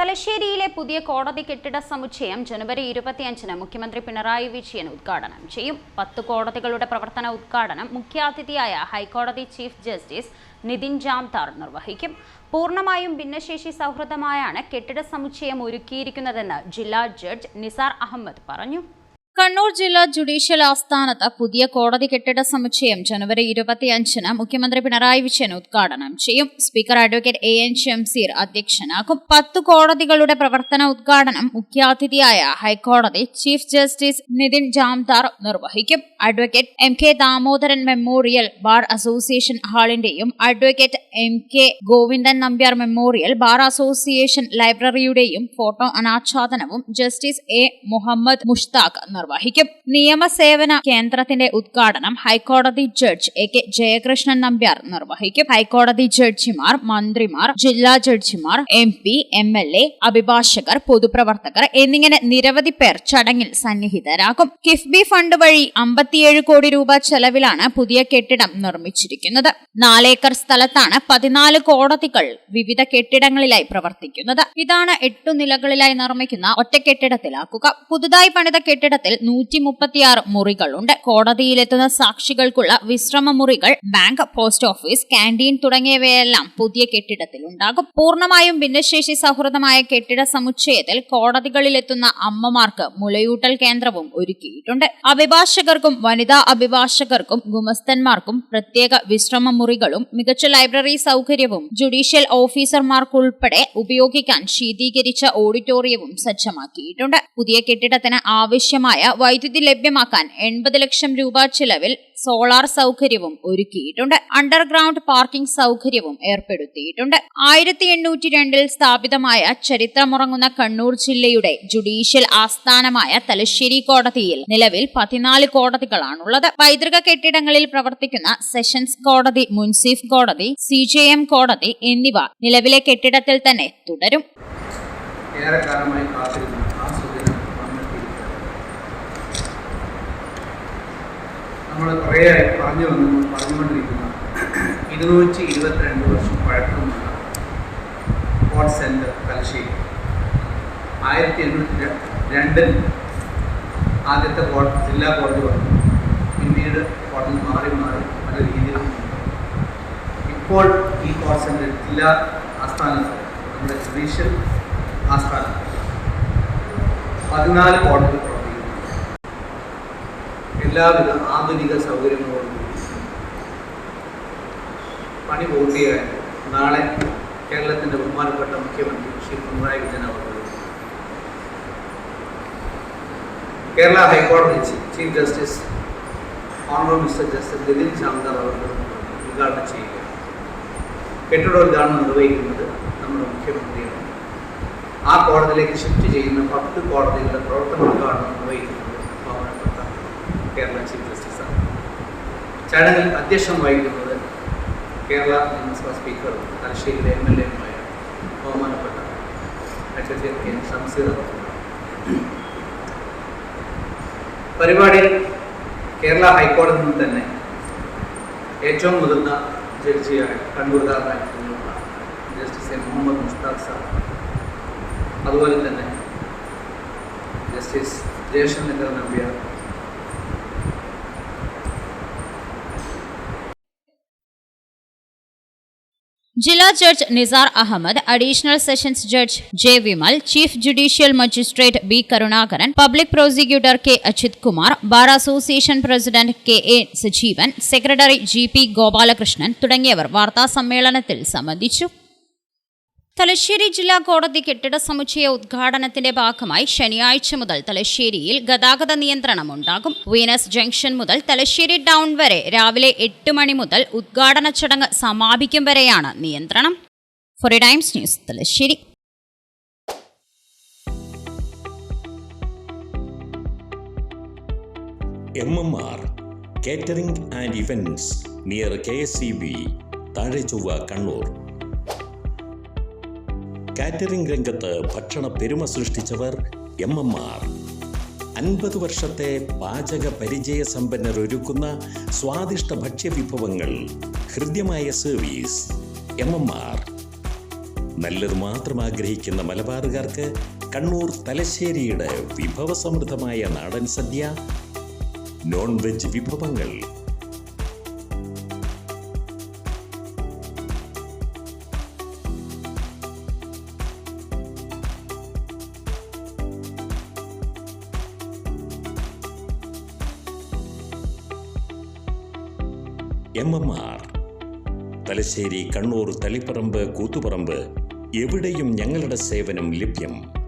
തലശ്ശേരിയിലെ പുതിയ കോടതി കെട്ടിട സമുച്ചയം ജനുവരി ഇരുപത്തിയഞ്ചിന് മുഖ്യമന്ത്രി പിണറായി വിജയൻ ഉദ്ഘാടനം ചെയ്യും. പത്ത് കോടതികളുടെ പ്രവർത്തന ഉദ്ഘാടനം മുഖ്യാതിഥിയായ ഹൈക്കോടതി ചീഫ് ജസ്റ്റിസ് നിതിൻ ജാംതാർ നിർവഹിക്കും. പൂർണമായും ഭിന്നശേഷി സൗഹൃദമായാണ് കെട്ടിട സമുച്ചയം ഒരുക്കിയിരിക്കുന്നതെന്ന് ജില്ലാ ജഡ്ജ് നിസാർ അഹമ്മദ് പറഞ്ഞു. കണ്ണൂർ ജില്ലാ ജുഡീഷ്യൽ ആസ്ഥാനത്ത് പുതിയ കോടതി കെട്ടിട സമുച്ചയം ജനുവരി ഇരുപത്തിയഞ്ചിന് മുഖ്യമന്ത്രി പിണറായി വിജയൻ ഉദ്ഘാടനം ചെയ്യും. Speaker advocate A N Shamseer അധ്യക്ഷനാകും. പത്ത് കോടതികളുടെ പ്രവർത്തന ഉദ്ഘാടനം മുഖ്യാതിഥിയായ ഹൈക്കോടതി ചീഫ് ജസ്റ്റിസ് നിതിൻ ജാംദാർ നിർവഹിക്കും. Advocate M K Damodaran memorial bar association ഹാളിന്റെയും advocate M K Govindan Nambiar memorial bar association ലൈബ്രറിയുടെയും photo അനാച്ഛാദനവും ജസ്റ്റിസ് എ മുഹമ്മദ് മുഷ്താഖ് നിർവഹിക്കും. നിയമസേവന കേന്ദ്രത്തിന്റെ ഉദ്ഘാടനം ഹൈക്കോടതി judge A K Jayakrishnan Nambiar നിർവഹിക്കും. ഹൈക്കോടതി ജഡ്ജിമാർ മന്ത്രിമാർ ജില്ലാ ജഡ്ജിമാർ M P M L A അഭിഭാഷകർ പൊതുപ്രവർത്തകർ എന്നിങ്ങനെ നിരവധി പേർ ചടങ്ങിൽ സന്നിഹിതരാകും. കിഫ്ബി ഫണ്ട് വഴി അമ്പത്തിയേഴ് കോടി രൂപ ചെലവിലാണ് പുതിയ കെട്ടിടം നിർമ്മിച്ചിരിക്കുന്നത്. നാലേക്കർ സ്ഥലത്താണ് പതിനാല് കോടതികൾ വിവിധ കെട്ടിടങ്ങളിലായി പ്രവർത്തിക്കുന്നത്. ഇതാണ് എട്ടു നിലകളിലായി നിർമ്മിക്കുന്ന ഒറ്റ കെട്ടിടത്തിലാക്കുക. പുതുതായി പണിത കെട്ടിടത്തിൽ നൂറ്റി മുപ്പത്തിയാറ് മുറികളുണ്ട്. കോടതിയിലെത്തുന്ന സാക്ഷികൾക്കുള്ള വിശ്രമ മുറികൾ ബാങ്ക് പോസ്റ്റ് ഓഫീസ് കാന്റീൻ തുടങ്ങിയവയെല്ലാം പുതിയ കെട്ടിടത്തിലുണ്ടാകും. പൂർണമായും ഭിന്നശേഷി സൗഹൃദമായ കെട്ടിട സമുച്ചയത്തിൽ കോടതികളിലെത്തുന്ന അമ്മമാർക്ക് മുലയൂട്ടൽ കേന്ദ്രവും ഒരുക്കിയിട്ടുണ്ട്. അഭിഭാഷകർക്കും വനിതാ അഭിഭാഷകർക്കും ഗുമസ്തന്മാർക്കും പ്രത്യേക വിശ്രമ മുറികളും മികച്ച ലൈബ്രറി സൗകര്യവും ജുഡീഷ്യൽ ഓഫീസർമാർക്കുൾപ്പെടെ ഉപയോഗിക്കാൻ ശീതീകരിച്ച ഓഡിറ്റോറിയവും സജ്ജമാക്കിയിട്ടുണ്ട്. പുതിയ കെട്ടിടത്തിന് ആവശ്യമായ വൈദ്യുതി ലഭ്യമാക്കാൻ എൺപത് ലക്ഷം രൂപ ചിലവിൽ സോളാർ സൗകര്യവും ഒരുക്കിയിട്ടുണ്ട്. അണ്ടർഗ്രൗണ്ട് പാർക്കിംഗ് സൗകര്യവും ഏർപ്പെടുത്തിയിട്ടുണ്ട്. ആയിരത്തി എണ്ണൂറ്റി രണ്ടിൽ സ്ഥാപിതമായ ചരിത്രമുറങ്ങുന്ന കണ്ണൂർ ജില്ലയുടെ ജുഡീഷ്യൽ ആസ്ഥാനമായ തലശ്ശേരി കോടതിയിൽ നിലവിൽ പതിനാല് കോടതികളാണുള്ളത്. പൈതൃക കെട്ടിടങ്ങളിൽ പ്രവർത്തിക്കുന്ന സെഷൻസ് കോടതി മുൻസിഫ് കോടതി സി കോടതി എന്നിവ നിലവിലെ കെട്ടിടത്തിൽ തന്നെ തുടരും. ഏറെക്കാലമായി കാത്തിരുന്ന പറഞ്ഞു വന്നു പറഞ്ഞുകൊണ്ടിരിക്കുന്ന. ഇരുന്നൂറ്റി ഇരുപത്തിരണ്ട് വർഷം പഴക്കമുള്ള സ്പോർട്സ് സെന്റർ തലശ്ശേരി. ആയിരത്തി എണ്ണൂറ്റി രണ്ടിൽ ആദ്യത്തെ ജില്ലാ കോടതി വന്നു. പിന്നീട് കോടതി മാറി മാറി പല രീതിയിൽ. ഇപ്പോൾ ഈ സ്പോർട്സ് സെന്റർ ജില്ലാ ആസ്ഥാനത്ത് നമ്മുടെ ജുഡീഷ്യൽ ആസ്ഥാനം. പതിനാല് കോടതി എല്ലാവിധ ആധുനിക സൗകര്യങ്ങളോടും പണി പൂർത്തിയായ. നാളെ കേരളത്തിന്റെ ബഹുമാനപ്പെട്ട മുഖ്യമന്ത്രി ശ്രീ പിണറായി വിജയൻ അവർ കേരള ഹൈക്കോടതി chief justice honourable mister justice Dileep Shanthar അവർക്ക് ഉദ്ഘാടനം ചെയ്യുക കെട്ടിടോദ്ഘാടനം നിർവഹിക്കുന്നത് നമ്മുടെ മുഖ്യമന്ത്രിയാണ്. ആ കോടതിയിലേക്ക് ഷിഫ്റ്റ് ചെയ്യുന്ന പത്ത് കോടതികളുടെ പ്രവർത്തന ഉദ്ഘാടനം നിർവഹിക്കുന്നത് കേരള ചീഫ് ആണ്. ചടങ്ങിൽ അധ്യക്ഷം വഹിക്കുന്നത് കേരള നിയമസഭാ സ്പീക്കർ തലശ്ശേരിയിലെ എം എൽ എയുമായ ബഹുമാനപ്പെട്ട അഡ്വക്കേറ്റ് കെ. ഷംസീർ പരിപാടിയിൽ കേരള ഹൈക്കോടതിയിൽ നിന്ന് തന്നെ ഏറ്റവും മുതിർന്ന ജഡ്ജിയായ കണ്ണൂർകാരനായിട്ടുള്ള justice M. Muhammad Mustaq sir. അതുപോലെ തന്നെ ജസ്റ്റിസ് ജയശങ്കർ നമ്പ്യാർ. ജില്ലാ judge Nisar Ahmed additional sessions judge J Vimal chief judicial magistrate B Karunakaran public prosecutor K Ajith Kumar bar association president K A Sajeevan secretary G P Gopalakrishnan തുടങ്ങിയവർ വാർത്താ സമ്മേളനത്തിൽ സംബന്ധിച്ചു. തലശ്ശേരി ജില്ലാ കോടതി കെട്ടിട സമുച്ചയ ഉദ്ഘാടനത്തിന്റെ ഭാഗമായി ശനിയാഴ്ച മുതൽ തലശ്ശേരിയിൽ ഗതാഗത നിയന്ത്രണം ഉണ്ടാകും. വീനസ് ജംഗ്ഷൻ മുതൽ തലശ്ശേരി ടൗൺ വരെ രാവിലെ എട്ട് മണി മുതൽ ഉദ്ഘാടന ചടങ്ങ് സമാപിക്കും വരെയാണ് നിയന്ത്രണം. Four times news Thalassery. M M R catering and events near K S C B Thazhe Chovva Kannur catering രംഗത്ത് ഭക്ഷണ പെരുമ സൃഷ്ടിച്ചവർ എം എം ആർ. അൻപത് വർഷത്തെ പാചക പരിചയ സമ്പന്നർ ഒരുക്കുന്ന സ്വാദിഷ്ട ഭക്ഷ്യവിഭവങ്ങൾ ഹൃദ്യമായ സർവീസ് എം എം ആർ. നല്ലത് മാത്രം ആഗ്രഹിക്കുന്ന മലബാറുകാർക്ക് കണ്ണൂർ തലശ്ശേരിയുടെ വിഭവസമൃദ്ധമായ നാടൻ സദ്യ നോൺ വെജ് വിഭവങ്ങൾ M M R Thalassery Kannur Taliparamba Koothuparamba എവിടെയും ഞങ്ങളുടെ സേവനം ലഭ്യം.